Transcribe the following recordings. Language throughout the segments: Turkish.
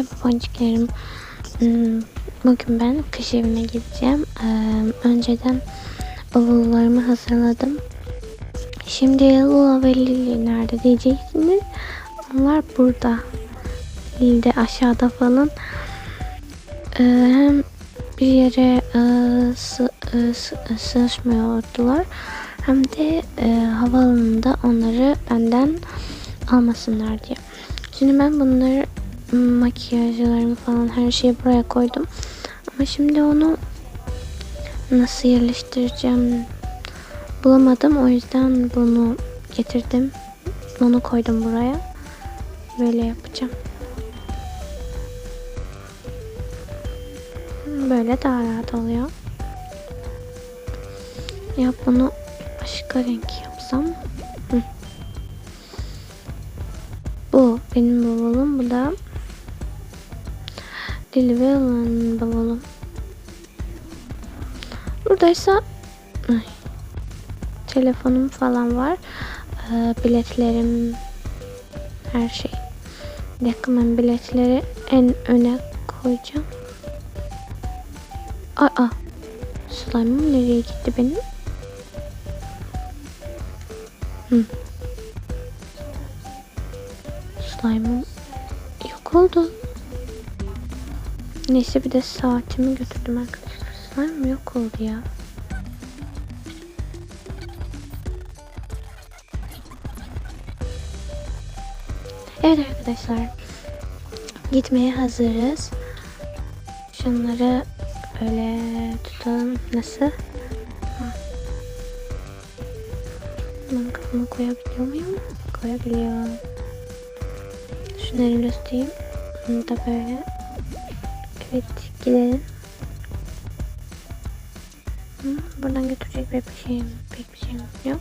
Merhaba boncuklarım. Hmm, Bugün ben kış evine gideceğim. Önceden bavullarımı hazırladım. Şimdi Lula ve Lili nerede diyeceksiniz. Onlar burada. Lili de aşağıda falan. Hem bir yere sı, sı, sığışmıyordular. Hem de havaalanında onları benden almasınlar diye. Şimdi ben bunları makyajlarımı falan her şeyi buraya koydum. Ama şimdi onu nasıl yerleştireceğim bulamadım. O yüzden bunu getirdim. Onu koydum buraya. Böyle yapacağım. Böyle daha rahat oluyor. Ya bunu başka renk yapsam. Hı. Bu benim bavulum. Bu da Lili ve Alan'ın bavulu. Buradaysa ay, telefonum falan var. Ee, biletlerim her şey. Bir dakika biletleri en öne koyacağım. Aa, slime'ım nereye gitti benim? Hı. Slime'ım yok oldu. Neyse bir de saatimi götürdüm arkadaşlar. Slime yok oldu ya. Evet arkadaşlar. Gitmeye hazırız. Şunları böyle tutalım. Nasıl? Ben kafama koyabiliyor muyum? Koyabiliyorum. Şunları tutayım. Bunu da böyle Evet gidelim. Buradan götürecek pek bir şeyim, pek bir şeyim yok.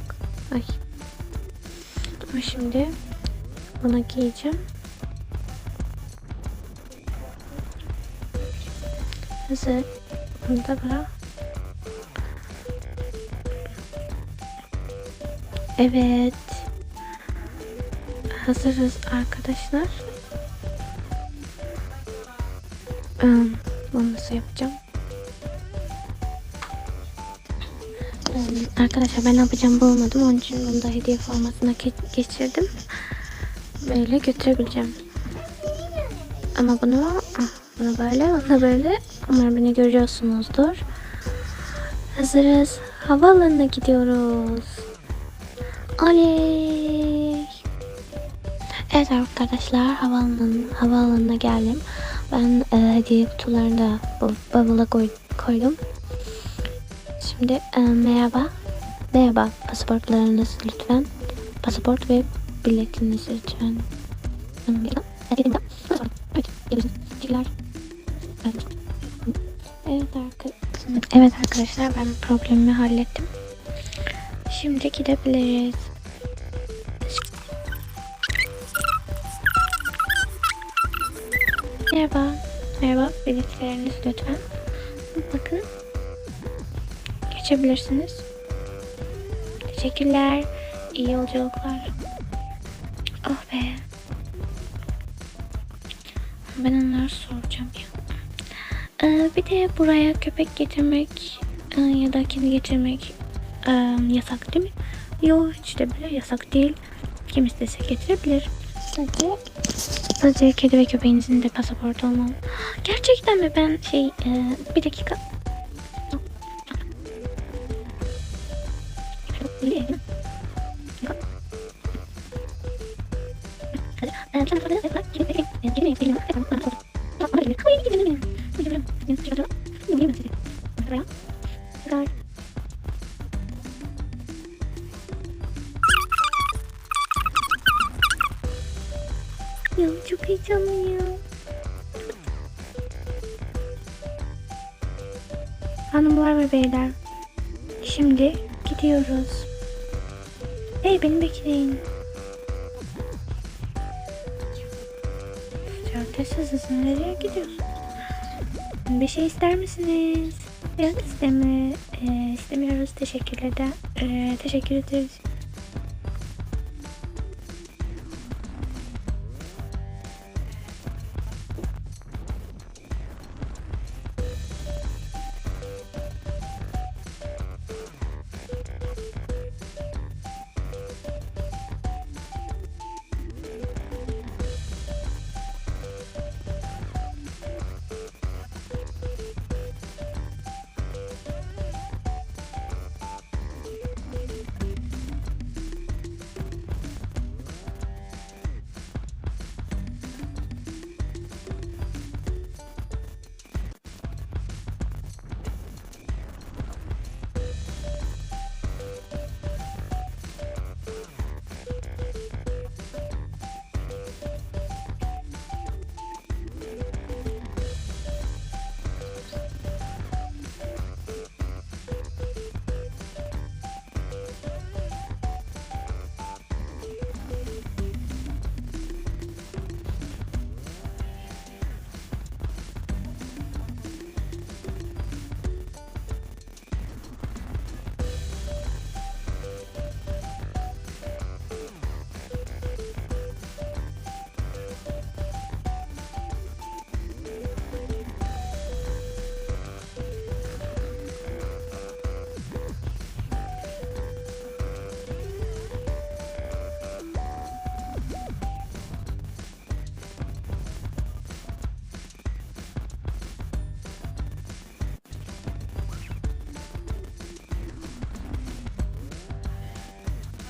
Ay. Ama şimdi bunu giyeceğim. Hazır. Bunu da bırak. Evet. Hazırız arkadaşlar. Bunu nasıl yapacağım? Um, arkadaşlar ben ne yapacağım bulmadım. Onun için bunu da hediye formatına ge- geçirdim. Böyle götürebileceğim. Ama bunu ah, bunu böyle, bunu böyle. Umarım beni görüyorsunuzdur. Hazırız. Havaalanına gidiyoruz. Oley! Evet arkadaşlar havaalanına, havaalanına geldim. Ben e, hediye kutularını da bavula koy, koydum. Şimdi e, merhaba. Merhaba. Pasaportlarınız lütfen. Pasaport ve biletinizi lütfen. Evet. Evet arkadaşlar ben problemimi hallettim. Şimdi gidebiliriz. Merhaba. Merhaba. Biletleriniz lütfen. Bakın. Geçebilirsiniz. Teşekkürler. İyi yolculuklar. Oh be. Ben onları soracağım ya. Ee, bir de buraya köpek getirmek e, ya da kedi getirmek e, yasak değil mi? Yok hiç de bile yasak değil. Kim istese getirebilir. Sadece Sadece kedi ve köpeğinizin de pasaportu olmalı. Gerçekten mi ben şey e, bir dakika. Ya Hanımlar ve beyler. Şimdi gidiyoruz. Hey beni bekleyin. Stewardess hızlı nereye gidiyorsun? Bir şey ister misiniz? Yok isteme, e, istemiyoruz. Teşekkürler de. E, teşekkür ederiz.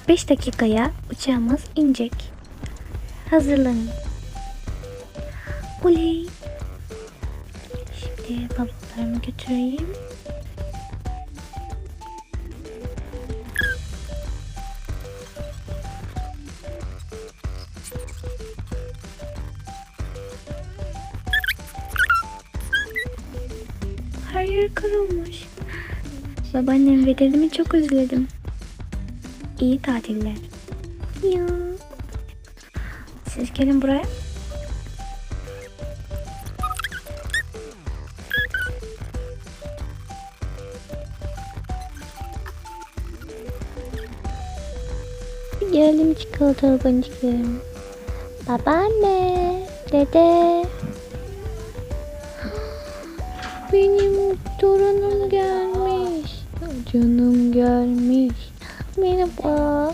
45 dakikaya uçağımız inecek. Hazırlanın. Oley. Şimdi bavullarımı götüreyim. Her yer kar olmuş. Babaannem ve dedemi çok özledim. İyi tatiller. Ya. Siz gelin buraya. Geldim çikolatalı boncuklarım. Babaanne, dede. Benim torunum gelmiş. Canım gelmiş. Merhaba.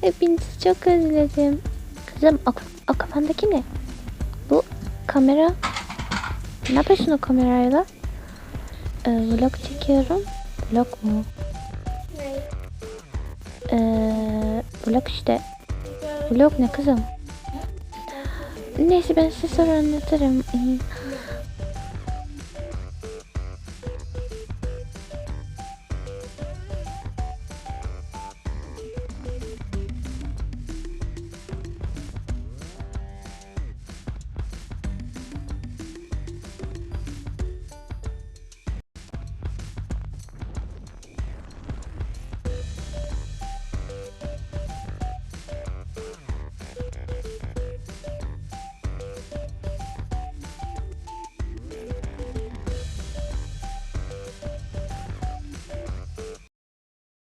Hepinizi çok özledim. Kızım o, o kafandaki ne? Bu kamera. Ne yapıyorsun o kamerayla? Ee, vlog çekiyorum. Vlog mu? Ee, vlog işte. Vlog ne kızım? Neyse ben size sonra anlatırım.